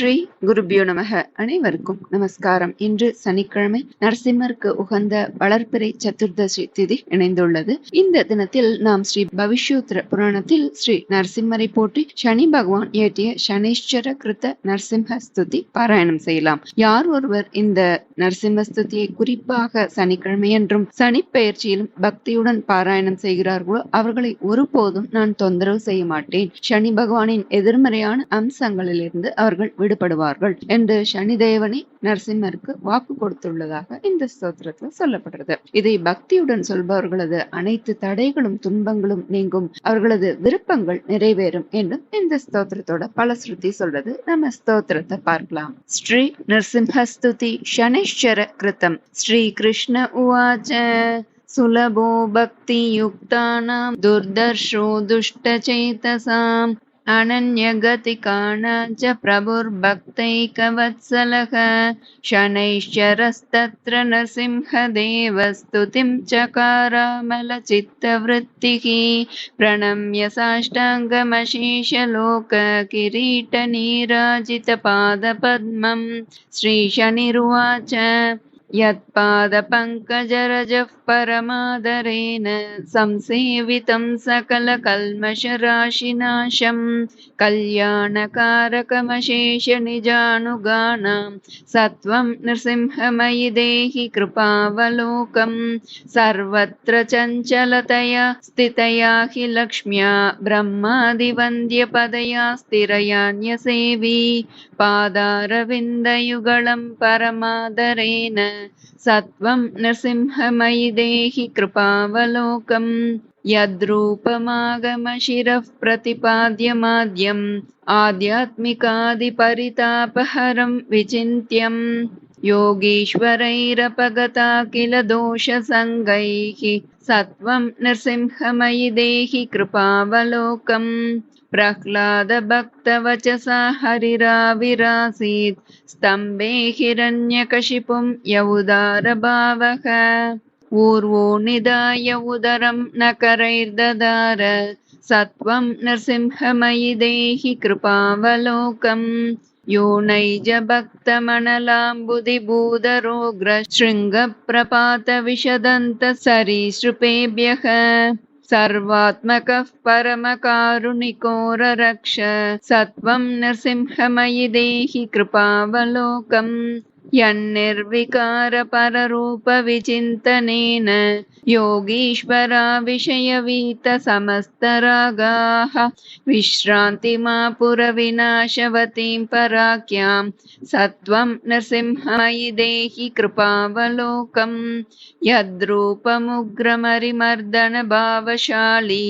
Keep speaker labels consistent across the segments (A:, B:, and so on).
A: ஸ்ரீ குருபியோ நமக. அனைவருக்கும் நமஸ்காரம். இன்று சனிக்கிழமை நரசிம்மருக்கு உகந்த வளர்ப்பிறை சதுர்தசி திதி இணைந்துள்ளது. இந்த தினத்தில் நாம் ஸ்ரீ பவிஷ்யோத்திர புராணத்தில் ஸ்ரீ நரசிம்மரை போற்றி சனி பகவான் இயற்றிய சனீஸ்வர கிருத்த நரசிம்ம ஸ்துதி பாராயணம் செய்யலாம். யார் ஒருவர் இந்த நரசிம்ம ஸ்துதியை குறிப்பாக சனிக்கிழமை என்றும் சனி பயிற்சியிலும் பக்தியுடன் பாராயணம் செய்கிறார்களோ அவர்களை ஒருபோதும் நான் தொந்தரவு செய்ய மாட்டேன். சனி பகவானின் எதிர்மறையான அம்சங்களிலிருந்து அவர்கள் விடுபடுவார்கள் என்று சனிதேவனை நரசிம்மருக்கு வாக்கு கொடுத்துள்ளதாக இந்த ஸ்தோத்திரத்துல சொல்லப்படுறது இதை பக்தியுடன் சொல்பவர்களது அனைத்து தடைகளும் துன்பங்களும் நீங்கும் அவர்களது விருப்பங்கள் நிறைவேறும் என்றும் இந்த ஸ்தோத்திரத்தோட பல ஸ்ருதி சொல்றது நம்ம ஸ்தோத்திரத்தை பார்க்கலாம் ஸ்ரீ நரசிம்ஹஸ்துதி சனிஷ்சர கிருத்தம் ஸ்ரீ கிருஷ்ண உவாச்ச सुलभो भक्तियुक्तानां दुर्दर्शो दुष्टचेतसाम् अनन्यगतिकाणां च प्रभुर्भक्तैकवत्सलः। शनैश्चरस्तत्र नृसिंहदेवस्तुतिं चकारामलचित्तवृत्तिः प्रणम्य साष्टाङ्गमशेषलोककिरीटनीराजितपादपद्मं। श्रीशनिरुवाच यत्पादपङ्कजरजः परमादरेण संसेवितं सकलकल्मषराशिनाशम्। कल्याणकारकमशेषनिजानुगानां सत्वं नृसिंहमयि देहि कृपावलोकम्। सर्वत्र चञ्चलतया स्थितया हि लक्ष्म्या ब्रह्मादिवन्द्यपदया स्थिरयान्यसेवी पादारविन्दयुगलं परमादरेण सत्वं नृसिंहमयि देहि कृपावलोकम् यद्रूपमागमशिरः प्रतिपाद्यमाद्यम् आध्यात्मिकादिपरितापहरं विचिन्त्यम् योगीश्वरैरपगता किल दोषसङ्गैः सत्वं नृसिंहमयि देहि कृपावलोकम् प्रह्लादभक्तवचसा हरिराविरासीत्। स्तम्भे हिरण्यकशिपुं यौदारभावः। ऊर्वो निधाय उदरं न करैर्ददार। सत्वं नृसिंहमयि देहि कृपावलोकम्। यो नैजभक्तमनलाम्बुदिभूदरोग्रशृङ्गप्रपातविशदन्तसरीसृपेभ्यः सर्वात्मकः परमकारुणिकोररक्ष सत्वं नृसिंहमयि देहि कृपावलोकम्। यन्निर्विकारपररूपविचिन्तनेन योगीश्वरा विषयवीतसमस्तरागाः विश्रान्तिमापुरविनाशवतीं पराख्यां सत्वं नृसिंहमयि देहि कृपावलोकम् यद्रूपमुग्रमरिमर्दनभावशाली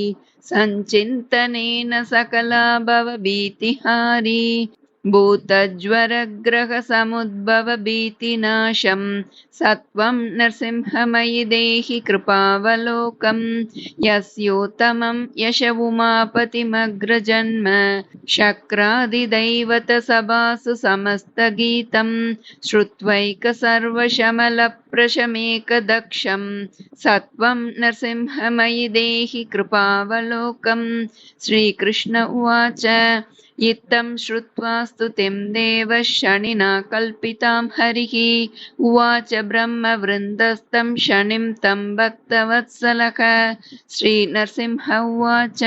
A: सञ्चिन्तनेन सकला भवभीतिहारी भूतज्वरग्रहसमुद्भवभीतिनाशं सत्वं नृसिंहमयि देहि कृपावलोकम् यस्योत्तमं यश उमापतिमग्रजन्म शक्रादिदैवतसभासु समस्तगीतं श्रुत्वैकसर्वशमलप्रशमेकदक्षं सत्वं नृसिंहमयि देहि कृपावलोकम् श्रीकृष्ण उवाच इत्थं श्रुत्वा स्तुतिं देवः शनिना कल्पितां हरिः उवाच ब्रह्मवृन्दस्तं शनिं तं भक्तवत्सलः श्रीनरसिंह उवाच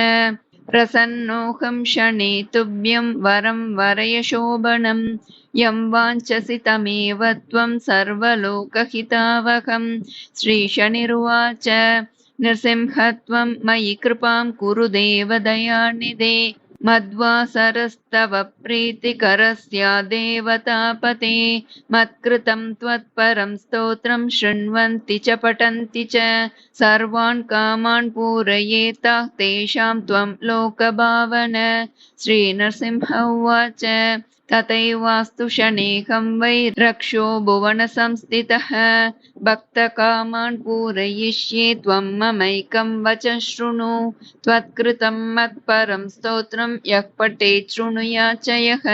A: प्रसन्नोऽहं शने तुभ्यं वरं वरय शोभनं यं वाञ्छसि तमेव त्वं सर्वलोकहितावहं श्रीशनिरुवाच नृसिंहत्वं मयि कृपां कुरु देवदयानिधे मध्वासरस्तव प्रीतिकरस्य देवतापते मत्कृतं त्वत्परं स्तोत्रं शृण्वन्ति च पठन्ति च सर्वान् कामान् पूरयेता तेषां त्वं लोकभावन श्रीनरसिंह उवाच तथैवास्तु शनेकं वै रक्षो भुवनसंस्थितः। भक्तकामान् पूरयिष्ये त्वं ममैकं वच शृणु। त्वत्कृतं मत्परं स्तोत्रं यः पठेत् शृणुयाच यः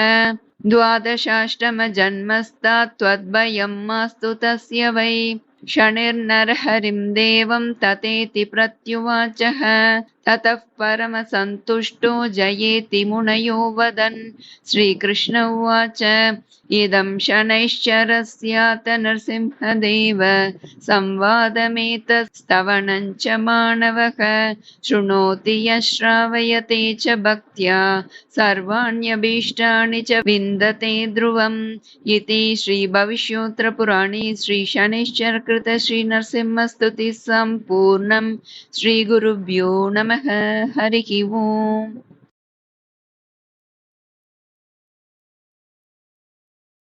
A: द्वादशाष्टमजन्मस्तात् त्वद्भयं मास्तु तस्य वै। शनिर्नरहरिं देवं ततेति प्रत्युवाचः ततः परमसन्तुष्टो जयेति मुनयो वदन् श्रीकृष्ण उवाच इदं शनैश्चरस्यात नरसिंहदेव संवादमेतस्तवनं च मानवः शृणोति यः श्रावयते च भक्त्या सर्वाण्यभीष्टानि च विन्दते ध्रुवम् इति श्रीभविष्योत्तरपुराणे श्रीशनैश्चरकृत श्रीनरसिंहस्तुतिः सम्पूर्णम् श्रीगुरुभ्यो नमः हरिः ओम्